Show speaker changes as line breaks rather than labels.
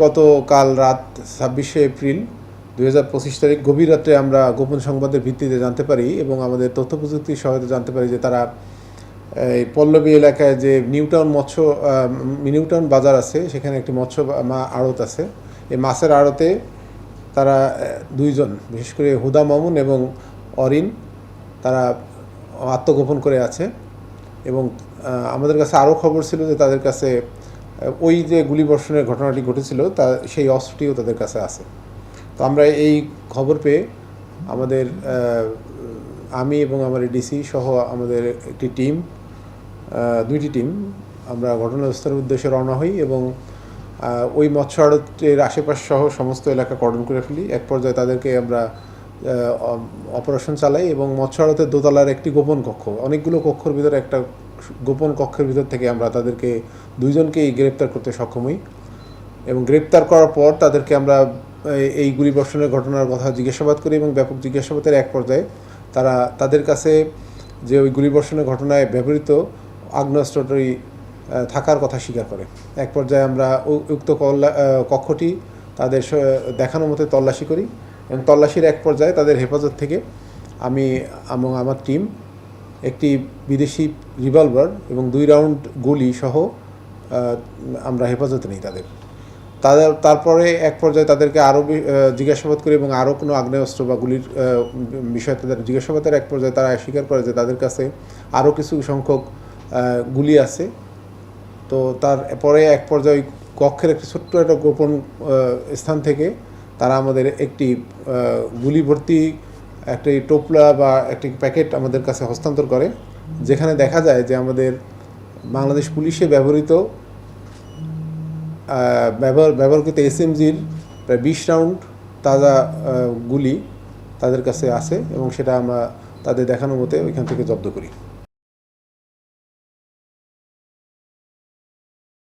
গতকাল রাত ছাব্বিশে এপ্রিল দুই হাজার পঁচিশ তারিখ গভীর রাত্রে আমরা গোপন সংবাদের ভিত্তিতে জানতে পারি এবং আমাদের তথ্য প্রযুক্তির সহায়তা জানতে পারি যে তারা, এই পল্লবী এলাকায় যে নিউটাউন মৎস্য নিউটাউন বাজার আছে, সেখানে একটি মৎস্য মা- আড়ত আছে। এই মাছের আড়তে তারা দুইজন, বিশেষ করে হুদা মামুন এবং অরিন, তারা আত্মগোপন করে আছে। এবং আমাদের কাছে আরও খবর ছিল যে তাদের কাছে ওই যে গুলিবর্ষণের ঘটনাটি ঘটেছিল, তা সেই অস্ত্রটিও তাদের কাছে আছে। তো আমরা এই খবর পেয়ে আমাদের আমি এবং আমার ডিসি সহ আমাদের একটি টিম দুইটি টিম আমরা ঘটনাস্থলের উদ্দেশ্যে রওনা হই এবং ওই মৎস্য আড়তের আশেপাশ সহ সমস্ত এলাকা কর্ডন করে ফেলি। এক পর্যায়ে তাদেরকে আমরা অপারেশন চালাই এবং মৎস্য আড়তের দোতলার একটি গোপন কক্ষ, অনেকগুলো কক্ষর ভিতরে একটা গোপন কক্ষের ভিতর থেকে আমরা তাদেরকে দুইজনকেই গ্রেপ্তার করতে সক্ষম হই এবং গ্রেপ্তার করার পর তাদেরকে আমরা এই- গুলিবর্ষণের ঘটনার কথা জিজ্ঞাসাবাদ করি এবং ব্যাপক জিজ্ঞাসাবাদের এক পর্যায়ে তারা তাদের কাছে যে ওই গুলিবর্ষণের ঘটনায় ব্যবহৃত আগ্নেয়াস্ত্রটি থাকার কথা স্বীকার করে। এক পর্যায়ে আমরা উক্ত কক্ষটি তাদের দেখানো মতো তল্লাশি করি এবং তল্লাশির এক পর্যায়ে তাদের হেফাজত থেকে আমি এবং আমার টিম একটি বিদেশি রিভলভার এবং দুই রাউন্ড গুলি সহ আমরা হেফাজতে নিই তাদের। তাদের, তারপরে এক পর্যায়ে তাদেরকে আরও জিজ্ঞাসাবাদ করি এবং আরও কোনো আগ্নেয়াস্ত্র বা গুলির বিষয়ে তাদের জিজ্ঞাসাবাদের এক পর্যায়ে তারা স্বীকার করে যে তাদের কাছে আরও কিছু সংখ্যক গুলি আছে। তো তার পরে এক পর্যায়ে কক্ষের একটি ছোট্ট একটা গোপন স্থান থেকে তারা আমাদের একটি গুলি ভর্তি একটি টোপলা বা একটি প্যাকেট আমাদের কাছে হস্তান্তর করে, যেখানে দেখা যায় যে আমাদের বাংলাদেশ পুলিশে ব্যবহৃত ব্যবহার ব্যবহৃত এসএমজির প্রায় বিশ রাউন্ড তাজা গুলি তাদের কাছে আছে এবং সেটা আমরা তাদের দেখানো মতে ওইখান থেকে জব্দ করি।